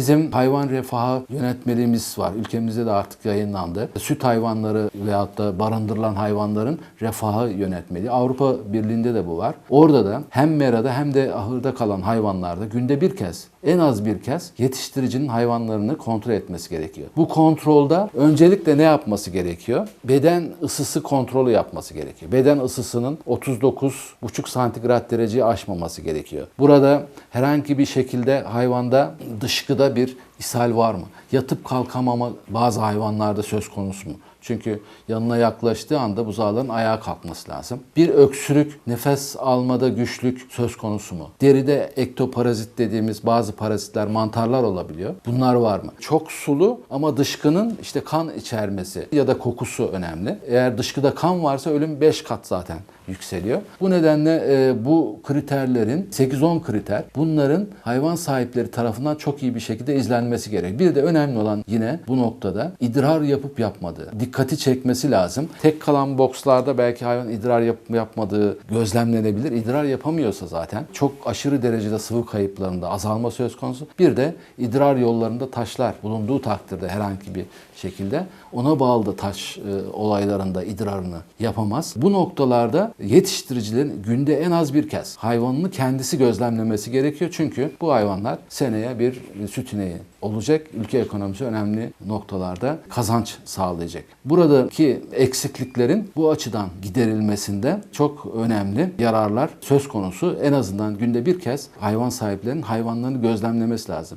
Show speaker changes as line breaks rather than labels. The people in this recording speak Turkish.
Bizim hayvan refahı yönetmeliğimiz var. Ülkemizde de artık yayınlandı. Süt hayvanları veyahut da barındırılan hayvanların refahı yönetmeliği. Avrupa Birliği'nde de bu var. Orada da hem merada hem de ahırda kalan hayvanlarda günde bir kez en az bir kez yetiştiricinin hayvanlarını kontrol etmesi gerekiyor. Bu kontrolda öncelikle ne yapması gerekiyor? Beden ısısı kontrolü yapması gerekiyor. Beden ısısının 39,5 santigrat dereceyi aşmaması gerekiyor. Burada herhangi bir şekilde hayvanda dışkıda bir ishal var mı? Yatıp kalkamama bazı hayvanlarda söz konusu mu? Çünkü yanına yaklaştığı anda buzağların ayağa kalkması lazım. Bir öksürük, nefes almada güçlük söz konusu mu? Deride ektoparazit dediğimiz bazı parazitler, mantarlar olabiliyor. Bunlar var mı? Çok sulu ama dışkının işte kan içermesi ya da kokusu önemli. Eğer dışkıda kan varsa ölüm 5 kat zaten yükseliyor. Bu nedenle e, bu kriterlerin 8-10 kriter bunların hayvan sahipleri tarafından çok iyi bir şekilde izlenmesi gerek. Bir de önemli olan yine bu noktada idrar yapıp yapmadığı. Dikkati çekmesi lazım. Tek kalan bokslarda belki hayvan idrar yapıp yapmadığı gözlemlenebilir. İdrar yapamıyorsa zaten çok aşırı derecede sıvı kayıplarında azalma söz konusu. Bir de idrar yollarında taşlar bulunduğu takdirde herhangi bir şekilde ona bağlı da taş e, olaylarında idrarını yapamaz. Bu noktalarda yetiştiricilerin günde en az bir kez hayvanını kendisi gözlemlemesi gerekiyor. Çünkü bu hayvanlar seneye bir süt ineği olacak. Ülke ekonomisi önemli noktalarda kazanç sağlayacak. Buradaki eksikliklerin bu açıdan giderilmesinde çok önemli yararlar söz konusu. En azından günde bir kez hayvan sahiplerinin hayvanlarını gözlemlemesi lazım.